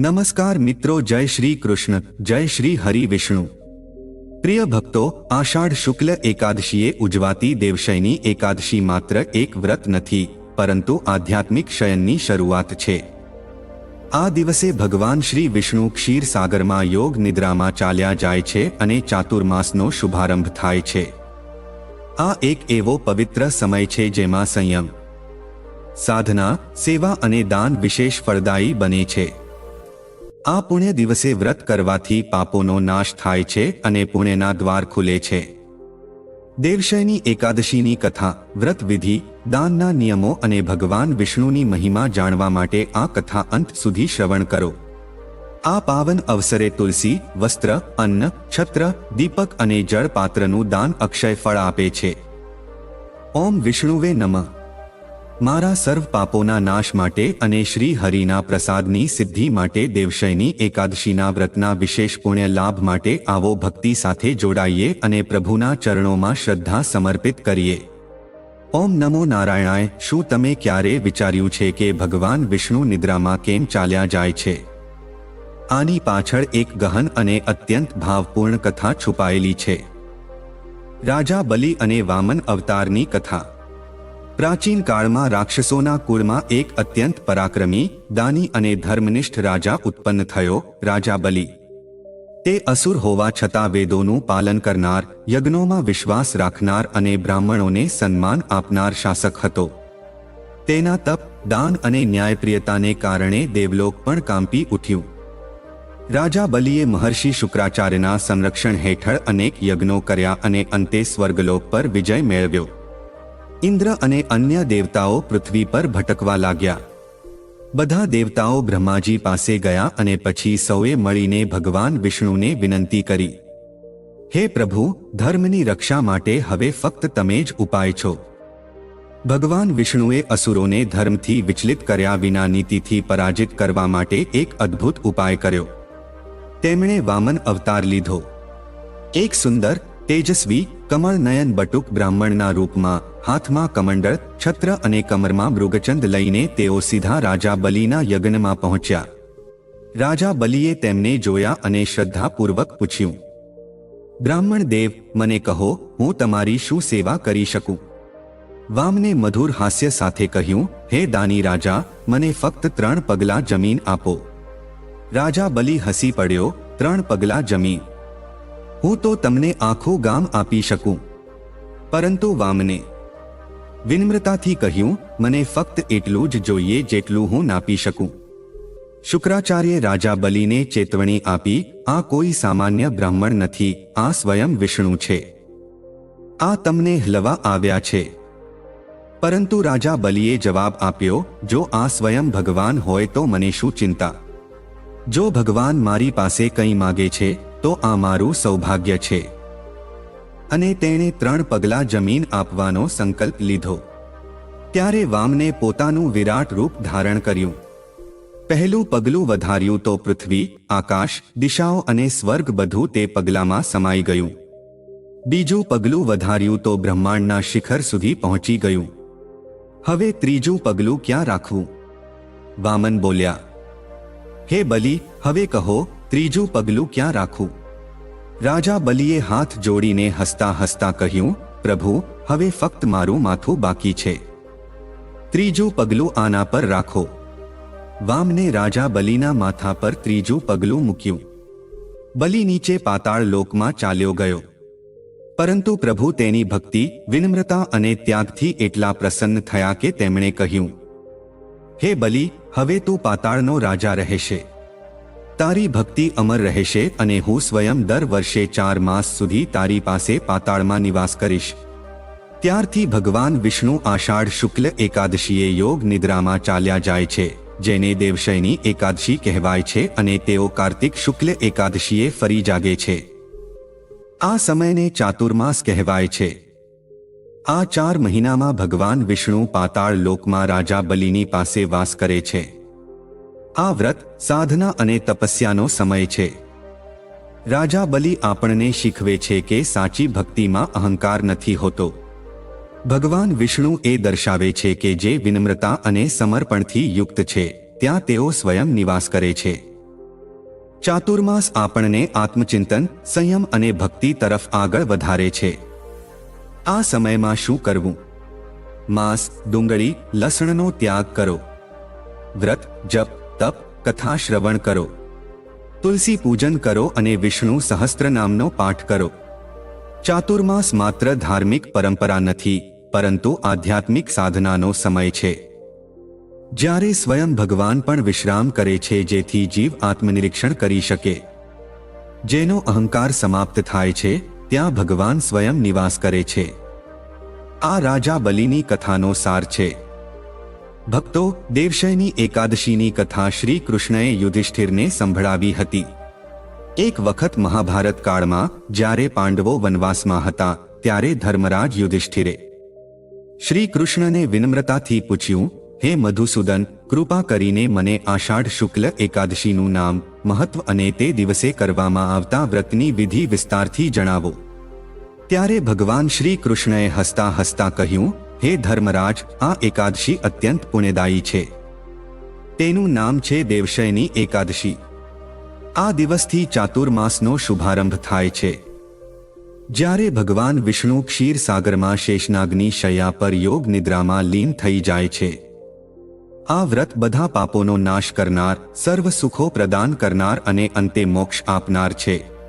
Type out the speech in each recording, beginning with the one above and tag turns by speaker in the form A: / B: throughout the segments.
A: નમસ્કાર મિત્રો, જય શ્રી કૃષ્ણ, જય શ્રી હરિ વિષ્ણુ. પ્રિય ભક્તો, આષાઢ શુક્લ એકાદશીએ ઉજવાતી દેવશયની એકાદશી માત્ર એક વ્રત નથી, પરંતુ આધ્યાત્મિક શયનની શરૂઆત છે. આ દિવસે ભગવાન શ્રી વિષ્ણુ ક્ષીર સાગરમાં યોગ નિદ્રામાં ચાલ્યા જાય છે અને ચાતુર્માસનો શુભારંભ થાય છે. આ એક એવો પવિત્ર સમય છે જેમાં સંયમ, સાધના, સેવા અને દાન વિશેષ ફળદાયી બને છે. આ પુણ્ય દિવસે વ્રત કરવાથી પાપોનો નાશ થાય છે અને પુણ્યના દ્વાર ખુલે છે. દેવશયની એકાદશીની કથા, વ્રત વિધિ, દાનના નિયમો અને ભગવાન વિષ્ણુની મહિમા જાણવા માટે આ કથા અંત સુધી શ્રવણ કરો. આ પાવન અવસરે તુલસી, વસ્ત્ર, અન્ન, છત્ર, દીપક અને જળ પાત્રનું દાન અક્ષય ફળ આપે છે. ઓમ વિષ્ણુવે નમઃ. મારા સર્વ પાપોના નાશ માટે અને શ્રી હરિના પ્રસાદની સિદ્ધિ માટે દેવશયની એકાદશીના વ્રતના વિશેષ પુણ્ય લાભ માટે આવો ભક્તિ સાથે જોડાઈએ અને પ્રભુના ચરણોમાં શ્રદ્ધા સમર્પિત કરીએ. ઓમ નમો નારાયણાય, શું તમે ક્યારે વિચાર્યું છે કે ભગવાન વિષ્ણુ નિદ્રામાં કેમ ચાલ્યા જાય છે? આની પાછળ એક ગહન અને અત્યંત ભાવપૂર્ણ કથા છુપાયેલી છે. રાજા બલિ અને વામન અવતારની કથા. પ્રાચીન કાળમાં રાક્ષસોના કુળમાં એક અત્યંત પરાક્રમી, દાની અને ધર્મનિષ્ઠ રાજા ઉત્પન્ન થયો, રાજા બલિ. તે અસુર હોવા છતાં વેદોનું પાલન કરનાર, યજ્ઞોમાં વિશ્વાસ રાખનાર અને બ્રાહ્મણોને સન્માન આપનાર શાસક હતો. તેના તપ, દાન અને ન્યાયપ્રિયતાને કારણે દેવલોક પણ કાંપી ઉઠ્યું. રાજા બલિએ મહર્ષિ શુક્રાચાર્યના સંરક્ષણ હેઠળ અનેક યજ્ઞો કર્યા અને અંતે સ્વર્ગલોક પર વિજય મેળવ્યો. ઇન્દ્ર અને અન્ય દેવતાઓ પૃથ્વી પર ભટકવા લાગ્યા. બધા દેવતાઓ બ્રહ્માજી પાસે ગયા અને પછી સૌએ મળીને ભગવાન વિષ્ણુને વિનંતી કરી. હે પ્રભુ, ધર્મની રક્ષા માટે હવે ફક્ત તમે જ ઉપાય છો. ભગવાન વિષ્ણુએ અસુરોને ધર્મથી વિચલિત કર્યા વિના નીતિથી પરાજિત કરવા માટે એક અદ્ભુત ઉપાય કર્યો. તેમણે વામન અવતાર લીધો. એક સુંદર, તેજસ્વી કમળ નયન બટુક બ્રાહ્મણના રૂપમાં, હાથમાં કમંડળ, છત્ર અને કમરમાં મૃગચંદ લઈને તેઓ સીધા રાજા બલિના યજ્ઞમાં પહોંચ્યા. રાજા બલિએ તેમને જોયા અને શ્રદ્ધાપૂર્વક પૂછ્યું, બ્રાહ્મણ દેવ, મને કહો, હું તમારી શું સેવા કરી શકું? વામને મધુર હાસ્ય સાથે કહ્યું, હે દાની રાજા, મને ફક્ત ત્રણ પગલાં જમીન આપો. રાજા બલિ હસી પડ્યો, ત્રણ પગલાં જમીન હું તો તમને આખું ગામ આપી શકું. પરંતુ વામને વિનમ્રતાથી કહ્યું, મને ફક્ત એટલું જ જોઈએ જેટલું હું નાપી શકું. શુક્રાચાર્ય રાજા બલિને ચેતવણી આપી, આ કોઈ સામાન્ય બ્રાહ્મણ નથી, આ સ્વયં વિષ્ણુ છે. આ તમને હલવા આવ્યા છે. પરંતુ રાજા બલિએ જવાબ આપ્યો, જો આ સ્વયં ભગવાન હોય તો મને શું ચિંતા? જો ભગવાન મારી પાસે કંઈ માગે છે, તો આ મારું સૌભાગ્ય છે. અને તેણે ત્રણ પગલાં જમીન આપવાનો સંકલ્પ લીધો. ત્યારે વામને પોતાનું વિરાટ રૂપ ધારણ કર્યું. પહેલું પગલું વધાર્યું તો પૃથ્વી, આકાશ, દિશાઓ અને સ્વર્ગ બધું તે પગલામાં સમાઈ ગયું. બીજું પગલું વધાર્યું તો બ્રહ્માંડના શિખર સુધી પહોંચી ગયું. હવે ત્રીજું પગલું ક્યાં રાખવું? વામન બોલ્યા હે બલી, હવે કહો, ત્રીજું પગલું ક્યાં રાખવું રાજા બલિએ હાથ જોડીને હસતા હસતા કહ્યું, પ્રભુ, હવે ફક્ત મારું માથું બાકી છે. ત્રીજું પગલું આના પર રાખો. વામને રાજા બલિના માથા પર ત્રીજું પગલું મૂક્યું. બલી નીચે પાતાળ લોકમાં ચાલ્યો ગયો. પરંતુ પ્રભુ તેની ભક્તિ, વિનમ્રતા અને ત્યાગથી એટલા પ્રસન્ન થયા કે તેમણે કહ્યું હે બલિ, હવે તું પાતાળનો રાજા રહેશે. તારી ભક્તિ અમર રહેશે અને હું સ્વયં દર વર્ષે ચાર માસ સુધી તારી પાસે પાતાળમાં નિવાસ કરીશ. ત્યારથી ભગવાન વિષ્ણુ આષાઢ શુક્લ એકાદશીએ યોગ નિદ્રામાં ચાલ્યા જાય છે, જેને દેવશયની એકાદશી કહેવાય છે અને તેઓ કાર્તિક શુક્લ એકાદશીએ ફરી જાગે છે. આ સમયને ચાતુર્માસ કહેવાય છે. આ ચાર મહિનામાં ભગવાન વિષ્ણુ પાતાળ લોકમાં રાજા બલિની પાસે વાસ કરે છે. આ વ્રત સાધના અને તપસ્યાનો સમય છે. રાજા બલિ આપણને શીખવે છે કે સાચી ભક્તિમાં અહંકાર નથી હોતો. ભગવાન વિષ્ણુ એ દર્શાવે છે કે જે વિનમ્રતા અને સમર્પણથી યુક્ત છે, ત્યાં તેઓ સ્વયં નિવાસ કરે છે. ચાતુર્માસ આપણને આત્મચિંતન, સંયમ અને ભક્તિ તરફ આગળ વધારે છે. આ સમયમાં શું કરવું? માંસ, ડુંગળી, લસણનો ત્યાગ કરો. વ્રત, જપ, તપ, કથા શ્રવણ કરો. તુલસી પૂજન કરો અને વિષ્ણુ સહસ્ત્ર નામનો પાઠ કરો. ચાતુર્માસ માત્ર ધાર્મિક પરંપરા નથી, પરંતુ આધ્યાત્મિક સાધનાનો સમય છે. જ્યારે સ્વયં ભગવાન પણ વિશ્રામ કરે છે જેથી જીવ આત્મનિરીક્ષણ કરી શકે. જેનો અહંકાર સમાપ્ત થાય છે, ત્યાં ભગવાન સ્વયં નિવાસ કરે છે. આ રાજા બલિની કથાનો સાર છે. ભક્તો દેવશયની એકાદશીની કથા શ્રી કૃષ્ણએ યુધિષ્ઠિરને સંભળાવી હતી. એક વખત મહાભારત કાળમાં જ્યારે પાંડવો વનવાસમાં હતા, ત્યારે ધર્મરાજ યુધિષ્ઠિરે શ્રી કૃષ્ણને વિનમ્રતાથી પૂછ્યું, હે મધુસૂદન, કૃપા કરીને મને આષાઢ શુક્લ એકાદશીનું નામ, મહત્વ અને તે દિવસે કરવામાં આવતા વ્રતની વિધિ વિસ્તારથી જણાવો. ત્યારે ભગવાન શ્રી કૃષ્ણએ હસતા હસતા કહ્યું, હે ધર્મરાજ, આ એકાદશી અત્યંત પુણ્યદાયી છે. તેનું નામ છે દેવશયની એકાદશી. આ દિવસથી ચાતુર્માસનો શુભારંભ થાય છે. જ્યારે ભગવાન વિષ્ણુ ક્ષીરસાગરમાં શેષનાગની શૈયા પર યોગ નિદ્રામાં લીન થઈ જાય છે. આ વ્રત બધા પાપોનો નાશ કરનાર સર્વ સુખો પ્રદાન કરનાર અને અંતે મોક્ષ આપનાર છે.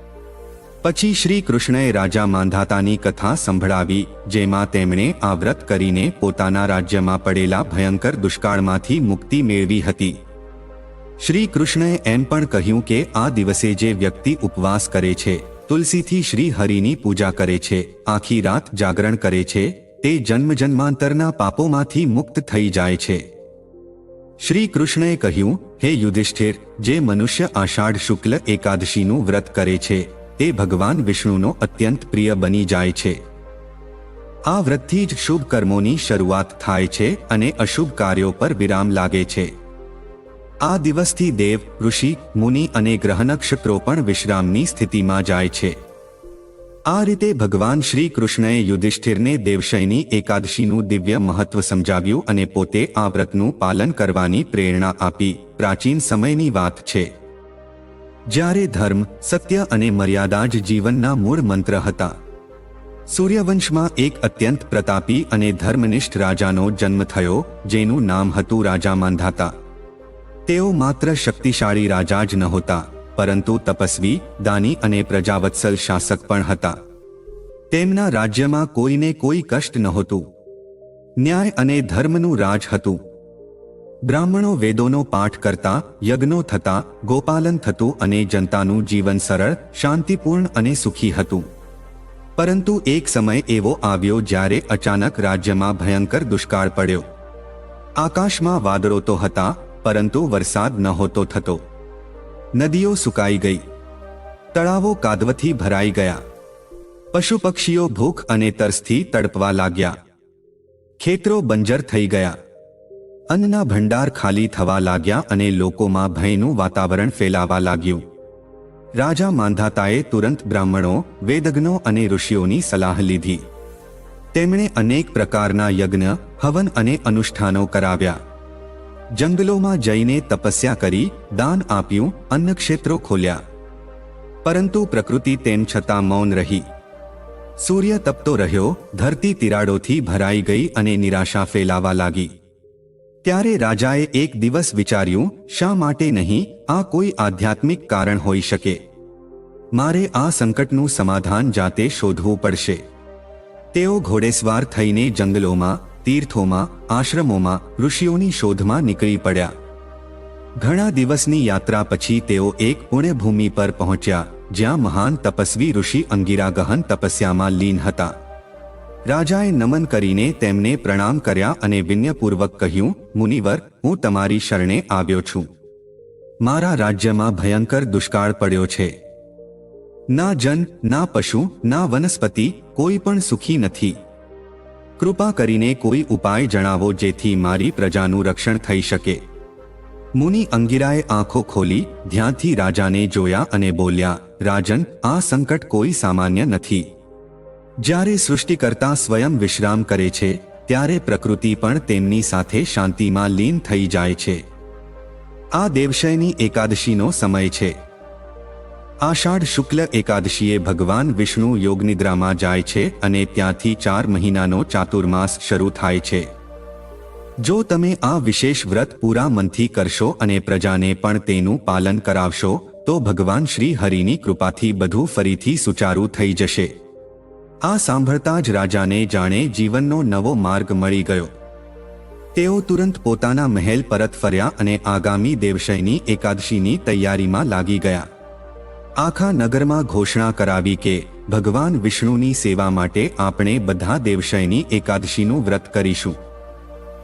A: પછી શ્રી કૃષ્ણએ રાજા માંધાતાની કથા સંભળાવી, જેમાં તેમણે આ વ્રત કરીને પોતાના રાજ્યમાં પડેલા ભયંકર દુષ્કાળમાંથી મુક્તિ મેળવી હતી. શ્રી કૃષ્ણએ એમ પણ કહ્યું કે આ દિવસે જે વ્યક્તિ ઉપવાસ કરે છે, તુલસીથી શ્રી હરિની પૂજા કરે છે, આખી રાત જાગરણ કરે છે, તે જન્મ જન્માંતરના પાપોમાંથી મુક્ત થઈ જાય છે. શ્રી કૃષ્ણએ કહ્યું, હે યુધિષ્ઠિર, જે મનુષ્ય આષાઢ શુક્લ એકાદશીનું વ્રત કરે છે તે ભગવાન વિષ્ણુનો અત્યંત પ્રિય બની જાય છે. આ વ્રતથી જ શુભ કર્મોની શરૂઆત થાય છે અને અશુભ કાર્યો પર વિરામ લાગે છે. આ દિવસથી દેવ, ઋષિ, મુનિ અને ગ્રહ નક્ષત્રો પણ વિશ્રામની સ્થિતિમાં જાય છે. આ રીતે ભગવાન શ્રી કૃષ્ણએ યુધિષ્ઠિરને દેવશયની એકાદશીનું દિવ્ય મહત્વ સમજાવ્યું અને પોતે આ વ્રતનું પાલન કરવાની પ્રેરણા આપી. પ્રાચીન સમયની વાત છે. જ્યારે ધર્મ, સત્ય અને મર્યાદા જ જીવનના મૂળ મંત્ર હતા. સૂર્યવંશમાં એક અત્યંત પ્રતાપી અને ધર્મનિષ્ઠ રાજાનો જન્મ થયો, જેનું નામ હતું રાજા માંધાતા. તેઓ માત્ર શક્તિશાળી રાજા જ નહોતા, પરંતુ તપસ્વી, દાની અને પ્રજાવત્સલ શાસક પણ હતા. તેમના રાજ્યમાં કોઈને કોઈ કષ્ટ નહોતું. ન્યાય અને ધર્મનું રાજ હતું. બ્રાહ્મણો વેદોનો પાઠ કરતા, યજ્ઞો થતા, ગોપાલન થતું અને જનતાનું જીવન સરળ, શાંતિપૂર્ણ અને સુખી હતું. પરંતુ એક સમય એવો આવ્યો જ્યારે અચાનક રાજ્યમાં ભયંકર દુષ્કાળ પડ્યો. આકાશમાં વાદળો તો હતા, પરંતુ વરસાદ નહોતો થતો. નદીઓ સુકાઈ ગઈ. તળાવો કાદવથી ભરાઈ ગયા. પશુ પક્ષીઓ ભૂખ અને તરસથી તડપવા લાગ્યા. ખેતરો બંજર થઈ ગયા. અન્નના ભંડાર ખાલી થવા લાગ્યા અને લોકોમાં ભયનું વાતાવરણ ફેલાવા લાગ્યું. રાજા માંધાતાએ તુરંત બ્રાહ્મણો, વેદજ્ઞો અને ઋષિઓની સલાહ લીધી. તેમણે અનેક પ્રકારના યજ્ઞ, હવન અને અનુષ્ઠાનો કરાવ્યા. જંગલોમાં જઈને તપસ્યા કરી, દાન આપ્યું, અન્નક્ષેત્રો ખોલ્યા. પરંતુ પ્રકૃતિ તેમ છતાં મૌન રહી. સૂર્ય તપતો રહ્યો, ધરતી તિરાડોથી ભરાઈ ગઈ અને નિરાશા ફેલાવા લાગી. ત્યારે રાજાએ એક દિવસ વિચાર્યું, શા માટે નહીં? આ કોઈ આધ્યાત્મિક કારણ હોઈ શકે. મારે આ સંકટનું સમાધાન જાતે શોધવું પડશે. તેઓ ઘોડેસવાર થઈને જંગલોમાં, તીર્થોમાં, આશ્રમોમાં, ઋષિઓની શોધમાં નીકળી પડ્યા. ઘણા દિવસની યાત્રા પછી તેઓ એક પુણ્યભૂમિ પર પહોંચ્યા, જ્યાં મહાન તપસ્વી ઋષિ અંગીરા ગહન તપસ્યામાં લીન હતા. રાજાએ નમન કરીને તેમને પ્રણામ કર્યા અને વિનયપૂર્વક કહ્યું, મુનિવર, હું તમારી શરણે આવ્યો છું. મારા રાજ્યમાં ભયંકર દુષ્કાળ પડ્યો છે. ના જન, ના પશુ, ના વનસ્પતિ કોઈ પણ સુખી નથી. કૃપા કરીને કોઈ ઉપાય જણાવો જેથી મારી પ્રજાનું રક્ષણ થઈ શકે. મુનિ અંગિરાએ આંખો ખોલી, ધ્યાનથી રાજાને જોયા અને બોલ્યા, રાજન, આ સંકટ કોઈ સામાન્ય નથી. જ્યારે સૃષ્ટિકર્તા સ્વયં વિશ્રામ કરે છે, ત્યારે પ્રકૃતિ પણ તેમની સાથે શાંતિમાં લીન થઈ જાય છે. આ દેવશયની એકાદશીનો સમય છે. આષાઢ શુક્લ એકાદશીએ ભગવાન વિષ્ણુ યોગનિદ્રામાં જાય છે અને ત્યાંથી ચાર મહિનાનો ચાતુર્માસ શરૂ થાય છે. જો તમે આ વિશેષ વ્રત પૂરા મનથી કરશો અને પ્રજાને પણ તેનું પાલન કરાવશો, તો ભગવાન શ્રી હરિની કૃપાથી બધું ફરીથી સુચારું થઈ જશે. આ સાંભળતા જ રાજાને જાણે જીવનનો નવો માર્ગ મળી ગયો. તેઓ તુરંત પોતાના મહેલ પરત ફર્યા અને આગામી દેવશયની એકાદશીની તૈયારીમાં લાગી ગયા. આખા નગરમાં ઘોષણા કરાવી કે ભગવાન વિષ્ણુની સેવા માટે આપણે બધા દેવશયની એકાદશીનું વ્રત કરીશું.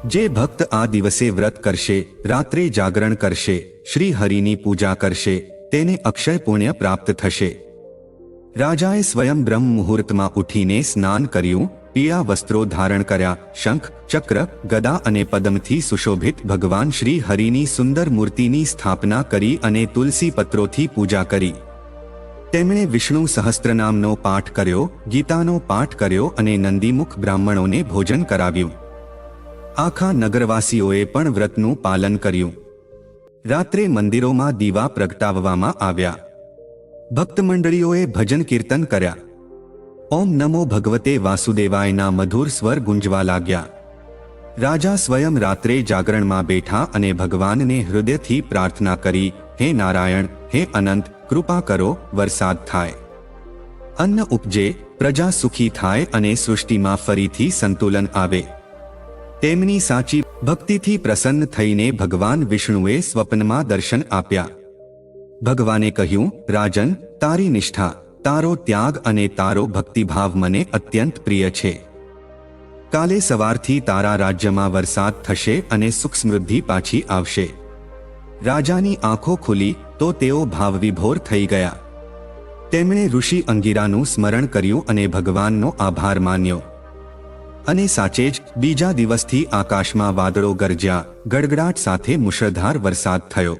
A: જે ભક્ત આ દિવસે વ્રત કરશે, રાત્રે જાગરણ કરશે શ્રી હરિની પૂજા કરશે, તેને અક્ષય પુણ્ય પ્રાપ્ત થશે. રાજાએ સ્વયં બ્રહ્મ મુહૂર્તમાં ઉઠીને સ્નાન કર્યું પીળા વસ્ત્રો ધારણ કર્યા, શંખ, ચક્ર, ગદા અને પદમથી સુશોભિત ભગવાન શ્રી હરિની સુંદર મૂર્તિની સ્થાપના કરી અને તુલસી પત્રોથી પૂજા કરી. તેમણે વિષ્ણુ સહસ્ત્રનામનો પાઠ કર્યો, ગીતાનો પાઠ કર્યો અને નંદીમુખ બ્રાહ્મણોને ભોજન કરાવ્યું. આખા નગરવાસીઓએ પણ વ્રતનું પાલન કર્યું. રાત્રે મંદિરોમાં દીવા પ્રગટાવવામાં આવ્યા. ભક્ત મંડળીઓએ ભજન કીર્તન કર્યા. ઓમ નમો ભગવતે વાસુદેવાયના મધુર સ્વર ગુંજવા લાગ્યા. રાજા સ્વયં રાત્રે જાગરણમાં બેઠા અને ભગવાનને હૃદયથી પ્રાર્થના કરી, હે નારાયણ, હે અનંત, કૃપા કરો, વરસાદ થાય. અન્ન ઉપજે પ્રજા સુખી થાય અને સૃષ્ટિમાં ફરીથી સંતુલન આવે. તેમની સાચી ભક્તિથી પ્રસન્ન થઈને ભગવાન વિષ્ણુએ સ્વપ્નમાં દર્શન આપ્યા. ભગવાને કહ્યું, રાજન, તારી નિષ્ઠા, તારો ત્યાગ અને તારો ભક્તિભાવ મને અત્યંત પ્રિય છે. કાલે સવારથી તારા રાજ્યમાં વરસાદ થશે અને સુખ સમૃદ્ધિ પાછી આવશે. રાજાની આંખો ખુલી તો તેઓ ભાવવિભોર થઈ ગયા. તેમણે ઋષિ અંગીરાનું સ્મરણ કર્યું અને ભગવાનનો આભાર માન્યો. અને સાચે જ બીજા દિવસથી આકાશમાં વાદળો ગરજ્યા, ગડગડાટ સાથે મુશળધાર વરસાદ થયો.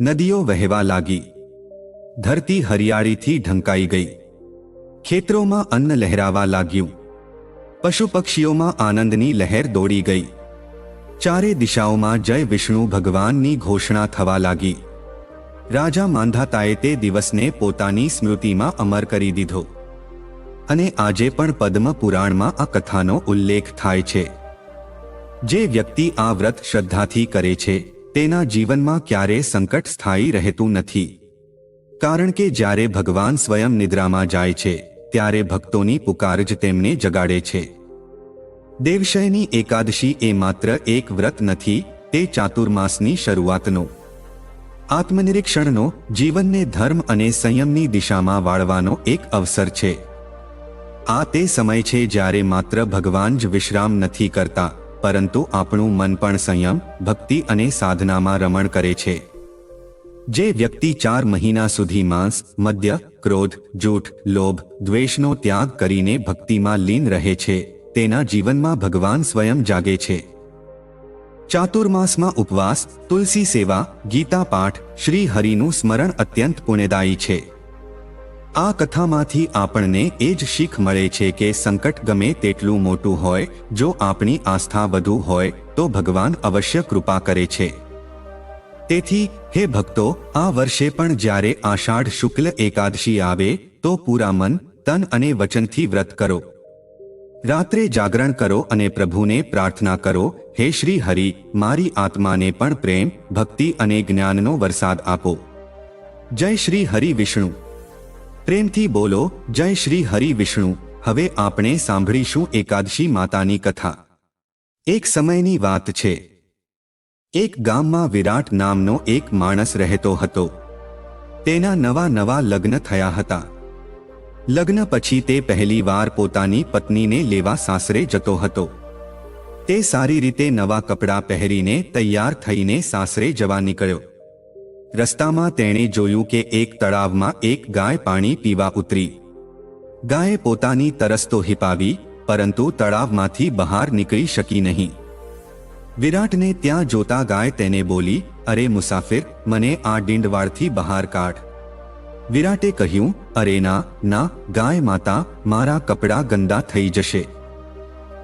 A: નદીઓ વહેવા લાગી. ધરતી હરિયાળીથી ઢંકાઈ ગઈ. ખેતરોમાં અન્ન લહેરાવા લાગ્યું. પશુ પક્ષીઓમાં આનંદની લહેર દોડી ગઈ. ચારે દિશાઓમાં જય વિષ્ણુ ભગવાનની ઘોષણા થવા લાગી. રાજા માંધાતાએ તે દિવસને પોતાની સ્મૃતિમાં અમર કરી દીધો. અને આજે પણ પદ્મ પુરાણમાં આ કથાનો ઉલ્લેખ થાય છે. જે વ્યક્તિ આ વ્રત શ્રદ્ધાથી કરે છે તેના જીવનમાં ક્યારે સંકટ સ્થાયી રહેતું નથી. કારણ કે જ્યારે ભગવાન સ્વયં નિદ્રામાં જાય છે, ત્યારે ભક્તોની પુકાર જ તેમને જગાડે છે. દેવશયની એકાદશી એ માત્ર એક વ્રત નથી, તે ચાતુર્માસની શરૂઆતનો. આત્મનિરીક્ષણનો, જીવનને ધર્મ અને સંયમની દિશામાં વાળવાનો એક અવસર છે. આ તે સમય છે જ્યારે માત્ર ભગવાન જ વિશ્રામ નથી કરતા. પરંતુ આપણું મન પણ સંયમ, ભક્તિ અને સાધનામાં રમણ કરે છે. જે વ્યક્તિ ચાર મહિના સુધી માંસ, મદ્ય, ક્રોધ, જૂઠ, લોભ, દ્વેષનો ત્યાગ કરીને ભક્તિમાં લીન રહે છે, તેના જીવનમાં ભગવાન સ્વયં જાગે છે. ચાતુર્માસમાં ઉપવાસ, તુલસી સેવા, ગીતા પાઠ, શ્રી હરિનું સ્મરણ અત્યંત પુણ્યદાયી છે. આ કથામાંથી આપણને એ જ શીખ મળે છે કે સંકટ ગમે તેટલું મોટું હોય, જો આપણી આસ્થા વધુ હોય, તો ભગવાન અવશ્ય કૃપા કરે છે. તેથી, હે ભક્તો, આ વર્ષે પણ જ્યારે આષાઢ શુક્લ એકાદશી આવે, તો પૂરા મન, તન અને વચનથી વ્રત કરો. રાત્રે જાગરણ કરો અને પ્રભુને પ્રાર્થના કરો, હે શ્રી હરિ, મારી આત્માને પણ પ્રેમ, ભક્તિ અને જ્ઞાનનો વરસાદ આપો. જય શ્રી હરિ વિષ્ણુ. પ્રેમથી બોલો, જય શ્રી હરિ વિષ્ણુ. હવે આપણે સાંભળીશું એકાદશી માતાની કથા. એક સમયની વાત છે. એક ગામમાં વિરાટ નામનો એક માણસ રહેતો હતો. તેના નવા નવા લગ્ન થયા હતા. લગ્ન પછી તે પહેલીવાર પોતાની પત્નીને લેવા સાસરે જતો હતો. તે સારી રીતે નવા કપડાં પહેરીને તૈયાર થઈને સાસરે જવા નીકળ્યો. રસ્તામાં તેણે જોયું કે એક તળાવમાં એક ગાય પાણી પીવા ઉતરી. ગાયે પોતાની તરસ તો હિપાવી, પરંતુ તળાવમાંથી બહાર નીકળી શકી નહીં. વિરાટને ત્યાં જોતા ગાય તેને બોલી, અરે મુસાફિર, મને આ ડીંડવાળથી બહાર કાઢ. વિરાટે કહ્યું, અરે ના ના, ગાય માતા, મારા કપડાં ગંદા થઈ જશે.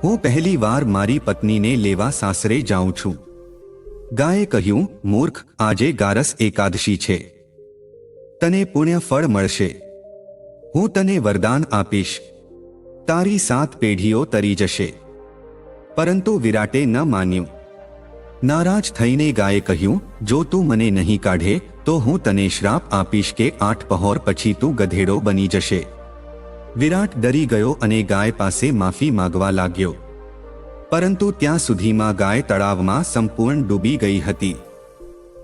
A: હું પહેલી વાર મારી પત્નીને લેવા સાસરે જાઉં છું. ગાયે કહ્યું, મૂર્ખ, આજે ગારસ એકાદશી છે. તને પુણ્ય ફળ મળશે. હું તને વરદાન આપીશ. તારી સાત પેઢીઓ તરી જશે. પરંતુ વિરાટે ન માન્યું. નારાજ થઈને ગાયે કહ્યું, જો તું મને નહીં કાઢે, તો હું તને શ્રાપ આપીશ કે આઠ પહોર પછી તું ગધેડો બની જશે. વિરાટ ડરી ગયો અને ગાય પાસે માફી માગવા લાગ્યો. પરંતુ ત્યાં સુધીમાં ગાય તળાવમાં સંપૂર્ણ ડૂબી ગઈ હતી.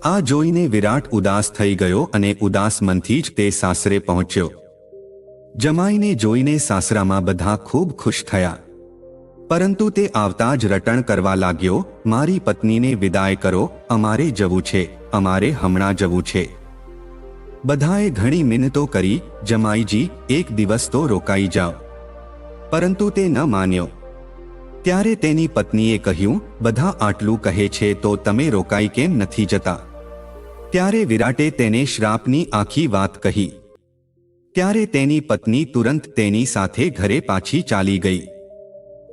A: આ જોઈને વિરાટ ઉદાસ થઈ ગયો અને ઉદાસ મનથી જ તે સાસરે પહોંચ્યો. જમાઈને જોઈને સાસરામાં બધા ખૂબ ખુશ થયા. પરંતુ તે આવતા જ રટણ કરવા લાગ્યો, મારી પત્નીને વિદાય કરો, અમારે જવું છે, અમારે હમણાં જવું છે. બધાએ ઘણી મિનતો કરી, જમાઈજી, એક દિવસ તો રોકાઈ જાઓ. પરંતુ તે ન માન્યો. ત્યારે તેની પત્નીએ કહ્યું, બધા આટલું કહે છે તો તમે રોકાઈ કેમ નથી જતા? ત્યારે વિરાટે તેને શ્રાપની આખી વાત કહી. ત્યારે તેની પત્ની તુરંત તેની સાથે ઘરે પાછી ચાલી ગઈ.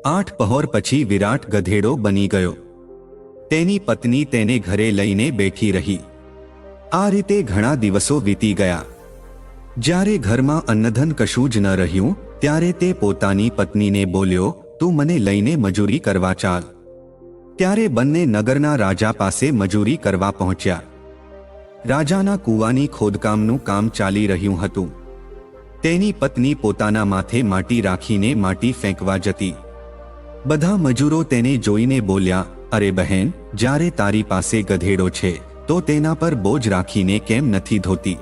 A: આઠ પહોર પછી વિરાટ ગધેડો બની ગયો. તેની પત્ની તેને ઘરે લઈને બેઠી રહી. આ રીતે ઘણા દિવસો વીતી ગયા. જ્યારે ઘરમાં અન્નધન કશું જ ન રહ્યું, ત્યારે તે પોતાની પત્નીને બોલ્યો તું મને લઈને મજૂરી કરવા ચાલ. ત્યારે બંને નગરના રાજા પાસે મજૂરી કરવા પહોંચ્યા. રાજાના કૂવાની ખોદકામનું કામ ચાલી રહ્યું હતું. તેની પત્ની પોતાના માથે માટી રાખીને માટી ફેંકવા જતી. બધા મજૂરો તેને જોઈને બોલ્યા, અરે બહેન, જ્યારે તારી પાસે ગધેડો છે, તો તેના પર બોજ રાખીને કેમ નથી ધોતી?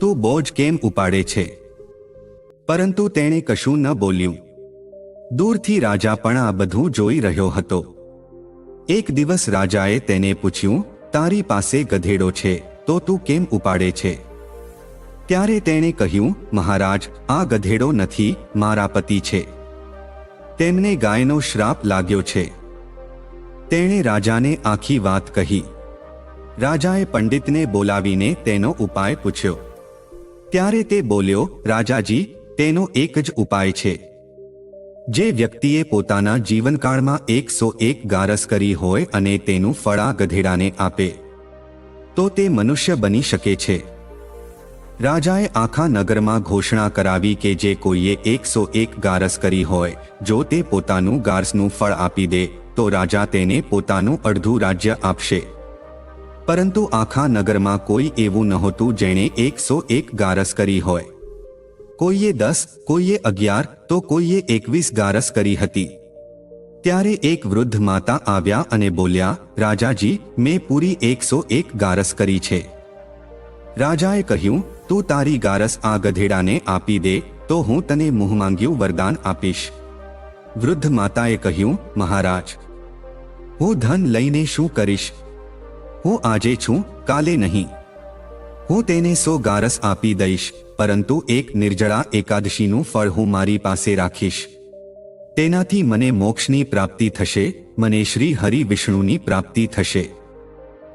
A: તું બોજ કેમ ઉપાડે છે? પરંતુ તેણે કશું ન બોલ્યું. દૂરથી રાજા પણ આ બધું જોઈ રહ્યો હતો. એક દિવસ રાજાએ તેને પૂછ્યું, તારી પાસે ગધેડો છે, તો તું કેમ ઉપાડે છે? ત્યારે તેણે કહ્યું, મહારાજ, આ ગધેડો નથી, મારા પતિ છે. તેમને ગાયનો શ્રાપ લાગ્યો છે. તેણે રાજાને આખી વાત કહી. રાજાએ પંડિતને બોલાવીને તેનો ઉપાય પૂછ્યો. ત્યારે તે બોલ્યો, રાજાજી, તેનો એક જ ઉપાય છે. જે વ્યક્તિએ પોતાના જીવનકાળમાં એકસો એક ગારસ કરી હોય અને તેનું ફળા ગધેડાને આપે, તો તે મનુષ્ય બની શકે છે. રાજાએ આખા નગરમાં ઘોષણા કરાવી કે જે કોઈએ એકસો એક ગારસ કરી હોય, જો તે પોતાનું ગારસનું ફળ આપી દે, તો રાજા તેને પોતાનું અડધું રાજ્ય આપશે. પરંતુ આખા નગરમાં કોઈ એવું નહોતું જેણે એકસો એક ગારસ કરી હોય. કોઈએ દસ, કોઈએ અગિયાર, તો કોઈએ એકવીસ ગારસ કરી હતી. ત્યારે એક વૃદ્ધ માતા આવ્યા અને બોલ્યા, રાજાજી, મેં પૂરી એકસો એક ગારસ કરી છે. રાજાએ કહ્યું, તું તારી ગારસ આ ગધેડાને આપી દે, તો હું તને મુહ માંગ્યું વરદાન આપીશ. વૃદ્ધ માતાએ કહ્યું, મહારાજ, હું ધન લઈને શું કરીશ? હું આજે છું, કાલે નહીં. હું તેને સો ગારસ આપી દઈશ. પરંતુ એક નિર્જળા એકાદશીનું ફળ હું મારી પાસે રાખીશ. તેનાથી મને મોક્ષની પ્રાપ્તિ થશે, મને શ્રી હરિ વિષ્ણુની પ્રાપ્તિ થશે.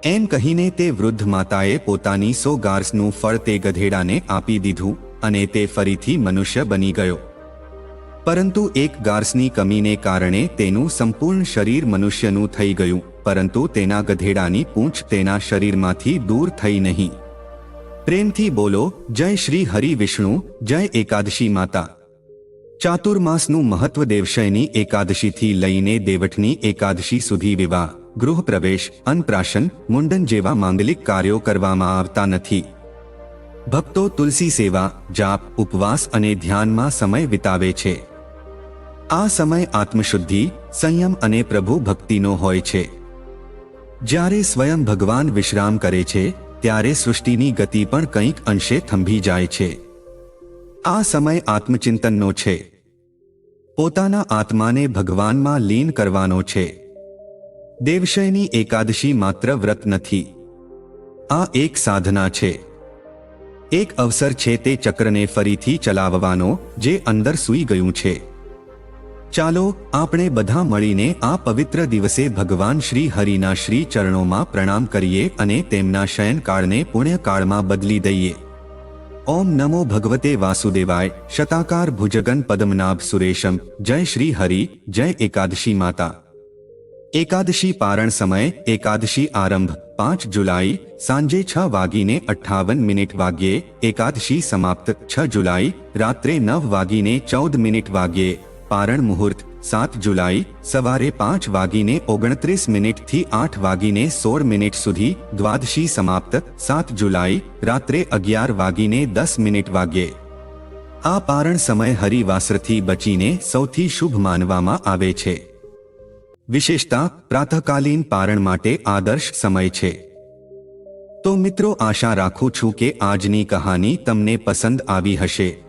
A: એમ કહીને તે વૃદ્ધ માતાએ પોતાની સો ગાર્સનું ફળ તે ગધેડાને આપી દીધું અને તે ફરીથી મનુષ્ય બની ગયો. પરંતુ એક ગાર્સની કમીને કારણે તેનું સંપૂર્ણ શરીર મનુષ્યનું થઈ ગયું, પરંતુ તેના ગધેડાની પૂંછ તેના શરીરમાંથી દૂર થઈ નહીં. પ્રેમથી બોલો, જય શ્રી હરિ વિષ્ણુ, જય એકાદશી માતા. ચાતુર્માસનું મહત્વ દેવશયની એકાદશીથી લઈને દેવઠની એકાદશી સુધી વિવાહ ગૃહપ્રવેશ અન્નપ્રાશન, મુંડન જેવા માંગલિક કાર્યો કરવામાં આવતા નથી. ભક્તો તુલસી સેવા, જાપ, ઉપવાસ અને ધ્યાનમાં સમય વિતાવે છે. આ સમય આત્મશુદ્ધિ, સંયમ અને પ્રભુ ભક્તિનો હોય છે. જ્યારે સ્વયં ભગવાન વિશ્રામ કરે છે ત્યારે સૃષ્ટિની ગતિ પણ કંઈક અંશે થંભી જાય છે. આ સમય આત્મચિંતનનો છે. પોતાના આત્માને ભગવાનમાં લીન કરવાનો છે. દેવશયની એકાદશી માત્ર વ્રત નથી. આ એક સાધના છે. એક અવસર છે તે ચક્રને ફરીથી ચલાવવાનો, જે અંદર સૂઈ ગયું છે. ચાલો, આપણે બધા મળીને આ પવિત્ર દિવસે ભગવાન શ્રી હરિના શ્રી ચરણોમાં પ્રણામ કરીએ અને તેમના શયનકાળને પુણ્યકાળમાં બદલી દઈએ. ઓમ નમો ભગવતે વાસુદેવાય, શતાકાર ભુજગન પદમનાભ સુરેશમ, જય શ્રી હરિ, જય એકાદશી માતા. એકાદશી પારણ સમય એકાદશી આરંભ, પાંચ જુલાઈ, સાંજે છ વાગીને અઠ્ઠાવન મિનિટ વાગ્યે, એકાદશી સમાપ્ત, છ જુલાઈ, રાત્રે નવ વાગીને ચૌદ મિનિટ વાગ્યે. પારણ મુહૂર્ત, સાત જુલાઈ, સવારે પાંચ વાગીને ઓગણત્રીસ મિનિટથી આઠ વાગીને સોળ મિનિટ સુધી, દ્વાદશી સમાપ્ત, સાત જુલાઈ, રાત્રે અગિયાર વાગીને દસ મિનિટ વાગ્યે. આ પારણ સમય હરિવાસરથી બચીને સૌથી શુભ માનવામાં આવે છે. વિશેષતા, પ્રાતકાલીન પારણ માટે આદર્શ સમય છે. તો મિત્રો, આશા રાખું છું કે આજની કહાની તમને પસંદ આવી હશે.